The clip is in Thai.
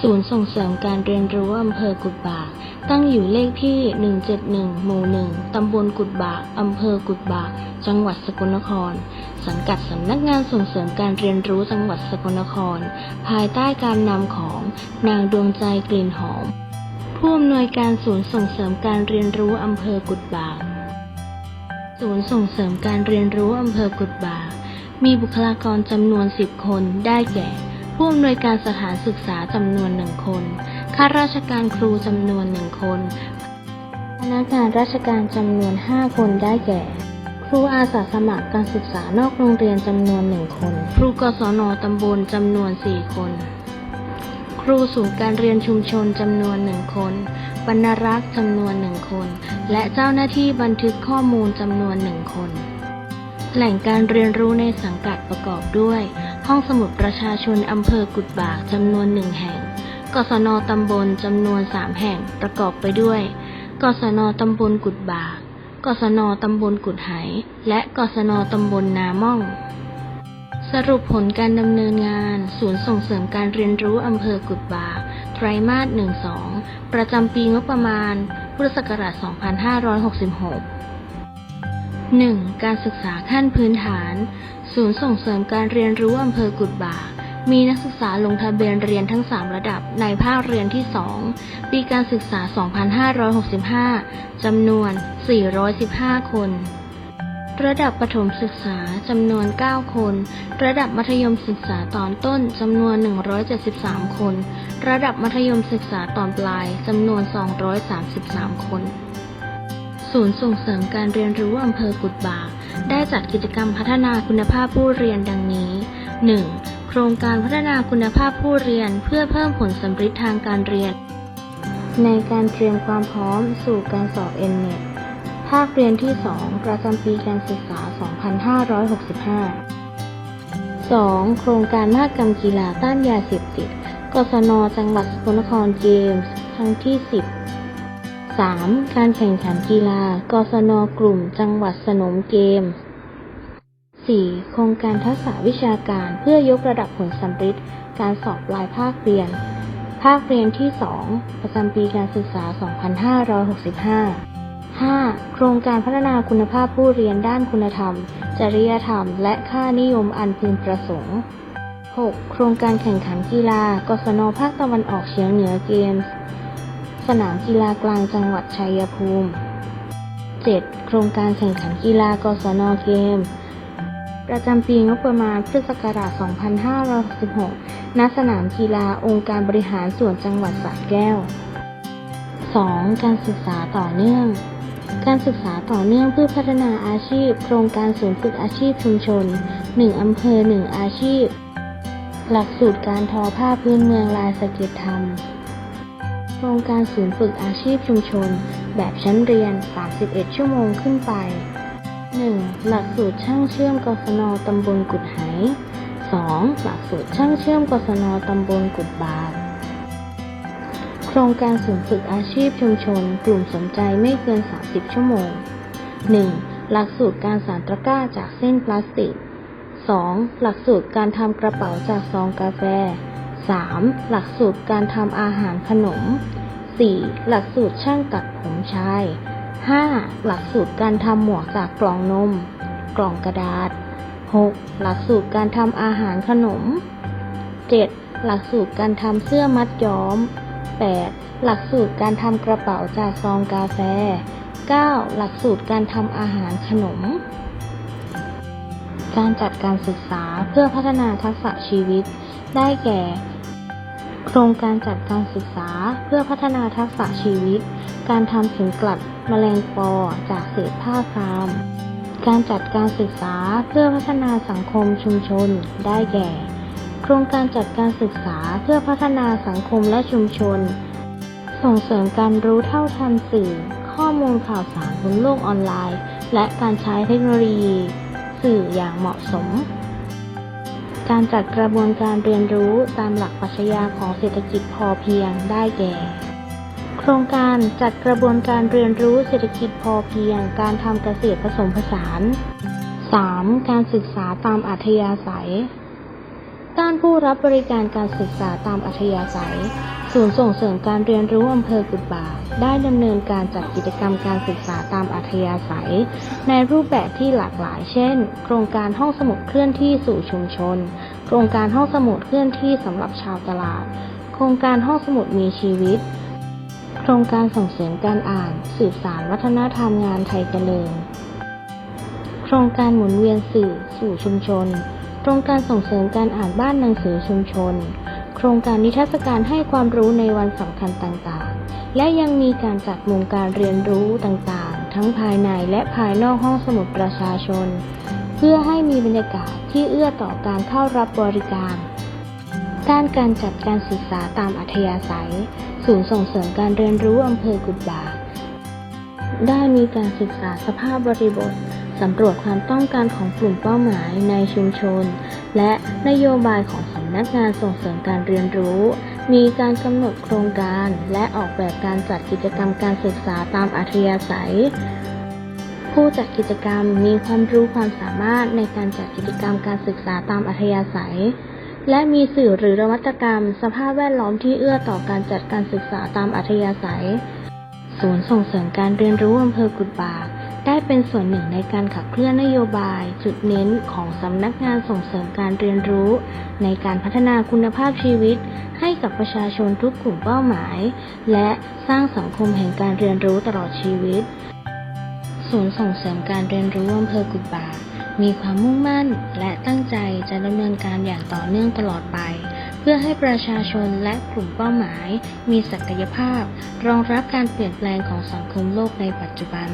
ศูนย์ส่งเสริมการเรียนรู้อำเภอกุดบาก ตั้งอยู่เลขที่ 171 หมู่ 1 ตำบลกุดบาก อำเภอกุดบาก จังหวัดสกลนคร สังกัดสำนักงานส่งเสริมการเรียนรู้จังหวัดสกลนคร ภายใต้การนำของนางดวงใจกลิ่นหอม ผู้อำนวยการศูนย์ส่งเสริมการเรียนรู้อำเภอกุดบาก ศูนย์ส่งเสริมการเรียนรู้อำเภอกุดบา มีบุคลากรจำนวน 10 คน ได้แก่ ผู้อำนวยการสถานศึกษาจำนวนหนึ่งคน ข้าราชการครูจำนวนหนึ่งคน พนักงานราชการจำนวน 5 คนได้แก่ ครูอาสาสมัครการศึกษานอกโรงเรียนจำนวนหนึ่งคน ครูกศนตำบลจำนวน 4 คน ครูศูนย์การเรียนชุมชนจำนวนหนึ่งคน บรรณรักษ์จำนวนหนึ่งคน และเจ้าหน้าที่บันทึกข้อมูลจำนวนหนึ่งคน แหล่งการเรียนรู้ในสังกัดประกอบด้วย ห้องสมุดประชาชนอำเภอกุดบากจำนวนหนึ่งแห่ง กศนตำบลจำนวนสามแห่งประกอบไปด้วย กศนตำบลกุดบาก กศนตำบลกุดไห และกศนตำบลนาม่องสรุปผลการดำเนินงาน ศูนย์ส่งเสริมการเรียนรู้อำเภอกุดบากไตรมาส1-2 ประจำปีงบประมาณ พุทธศักราช 2566 1. การศึกษาขั้นพื้นฐาน ศูนย์ส่งเสริมการเรียนรู้อำเภอกุดบามีนักศึกษาลงทะเบียนเรียนทั้ง 3 ระดับในภาคเรียนที่ 2 ปีการศึกษา 2565 จำนวน 415 คน ระดับประถมศึกษาจำนวน 9 คน ระดับมัธยมศึกษาตอนต้นจำนวน 173 คน ระดับมัธยมศึกษาตอนปลายจำนวน 233 คน ศูนย์ส่งเสริมการเรียนรู้อำเภอกุดบาก ได้จัดกิจกรรมพัฒนาคุณภาพผู้เรียนดังนี้ 1. โครงการพัฒนาคุณภาพผู้เรียนเพื่อเพิ่มผลสำฤทธิ์ทางการเรียน ในการเตรียมความพร้อมสู่การสอบ n ภาคเรียนที่ 2 ประจำปีการศึกษา 2565 2. โครงการมหกรรมกีฬาต้านยาเสพติด กศน จังหวัดสกลนครเกมส์ครั้งที่ 10 3. การแข่งขันกีฬา กศน กลุ่ม จังหวัดสนมเกมส์ 4. โครงการทักษะวิชาการเพื่อยกระดับผลสำฤทธิ์การสอบลายภาคเรียน ภาคเรียนที่ 2 ประจำปีการศึกษา 2565 5. โครงการพัฒนาคุณภาพผู้เรียนด้านคุณธรรม จริยธรรม และค่านิยมอันพึงประสงค์ 6. โครงการแข่งขันกีฬากศนภาคตะวันออกเฉียงเหนือเกมส์สนามกีฬากลางจังหวัดชัยภูมิ 7. โครงการแข่งขันกีฬากศนเกม ประจำปีงบประมาณพุทธศักราช 2566ณ สนามกีฬาองค์การบริหารส่วนจังหวัดสระแก้ว 2. การศึกษาต่อเนื่อง การศึกษาต่อเนื่องเพื่อพัฒนาอาชีพ โครงการศูนย์ฝึกอาชีพชุมชน 1 อำเภอ 1 อาชีพ หลักสูตรการทอผ้าพื้นเมืองลายสะเก็ตธรรมโครงการศูนย์ฝึกอาชีพชุมชน แบบชั้นเรียน 31 ชั่วโมงขึ้นไป 1. หลักสูตรช่างเชื่อมกศนตำบลกุดไห 2. หลักสูตรช่างเชื่อมกศนตำบลกุดบากโครงการศูนย์ฝึกอาชีพชุมชน กลุ่มสนใจไม่เกิน 30 ชั่วโมง 1. หลักสูตรการสานตะกร้าจากเส้นพลาสติก 2. หลักสูตรการทำกระเป๋าจากซองกาแฟ 3. หลักสูตรการทำอาหารขนม 4. หลักสูตรช่างตัดผมชาย 5. หลักสูตรการทำหมวกจากกล่องนม กล่องกระดาษ 6. หลักสูตรการทำอาหารขนม 7. หลักสูตรการทำเสื้อมัดย้อม 8. หลักสูตรการทำกระเป๋าจากซองกาแฟ 9. หลักสูตรการทำอาหารขนม การจัดการศึกษาเพื่อพัฒนาทักษะชีวิต ได้แก่ โครงการจัดการศึกษาเพื่อพัฒนาทักษะชีวิต การทำเข็มกลัดแมลงปอจากเศษผ้าครามการจัดการศึกษาเพื่อพัฒนาสังคมชุมชน ได้แก่ โครงการจัดการศึกษาเพื่อพัฒนาสังคมและชุมชน ส่งเสริมการรู้เท่าทันสื่อ ข้อมูลข่าวสารบนโลกออนไลน์ และการใช้เทคโนโลยี สื่ออย่างเหมาะสม การจัดกระบวนการเรียนรู้ตามหลักปรัชญาของเศรษฐกิจพอเพียงได้แก่โคโครงการจัดกระบวนการเรียนรู้เศรษฐกิจพอเพียง การทำเกษตรผสมผสาน 3. การศึกษาตามอัธยาศัย ด้านผู้รับบริการการศึกษาตามอัธยาศัย ศูนย์ส่งเสริมการเรียนรู้อำเภอกุดบาได้ดำเนินการจัดกิจกรรมการศึกษาตามอัธยาศัย ในรูปแบบที่หลากหลาย เช่น โครงการห้องสมุดเคลื่อนที่สู่ชุมชน โครงการห้องสมุดเคลื่อนที่สำหรับชาวตลาด โครงการห้องสมุดมีชีวิต โครงการส่งเสริมการอ่าน สืบสารวัฒนธรรมงานไทยเจริญ โครงการหมุนเวียนสื่อสู่ชุมชน โครงการส่งเสริมการอ่านบ้านหนังสือชุมชน โครงการนิทรรศการให้ความรู้ในวันสำคัญต่างๆ และยังมีการจัดมุมการเรียนรู้ต่างๆ ทั้งภายในและภายนอกห้องสมุดประชาชน เพื่อให้มีบรรยากาศที่เอื้อต่อการเข้ารับบริการด้านการจัดการศึกษาตามอัธยาศัย ศูนย์ส่งเสริมการเรียนรู้อำเภอกุดบากได้มีการศึกษาสภาพบริบท สำรวจความต้องการของกลุ่มเป้าหมายในชุมชน และนโยบายของสำนักงานส่งเสริมการเรียนรู้ มีการกำหนดโครงการ และออกแบบการจัดกิจกรรมการศึกษาตามอัธยาศัย ผู้จัดกิจกรรมมีความรู้ความสามารถในการจัดกิจกรรมการศึกษาตามอัธยาศัย และมีสื่อหรือนวัตกรรม สภาพแวดล้อมที่เอื้อต่อการจัดการศึกษาตามอัธยาศัย ศูนย์ส่งเสริมการเรียนรู้อำเภอกุดบาก ได้เป็นส่วนหนึ่งในการขับเคลื่อนนโยบาย จุดเน้นของสำนักงานส่งเสริมการเรียนรู้ ในการพัฒนาคุณภาพชีวิต ให้กับประชาชนทุกกลุ่มเป้าหมาย และสร้างสังคมแห่งการเรียนรู้ตลอดชีวิต ศูนย์ส่งเสริมการเรียนรู้อำเภอกุดบามีความมุ่งมั่นและตั้งใจจะดำเนินการอย่างต่อเนื่องตลอดไป เพื่อให้ประชาชนและกลุ่มเป้าหมาย มีศักยภาพ รองรับการเปลี่ยนแปลงของสังคมโลกในปัจจุบัน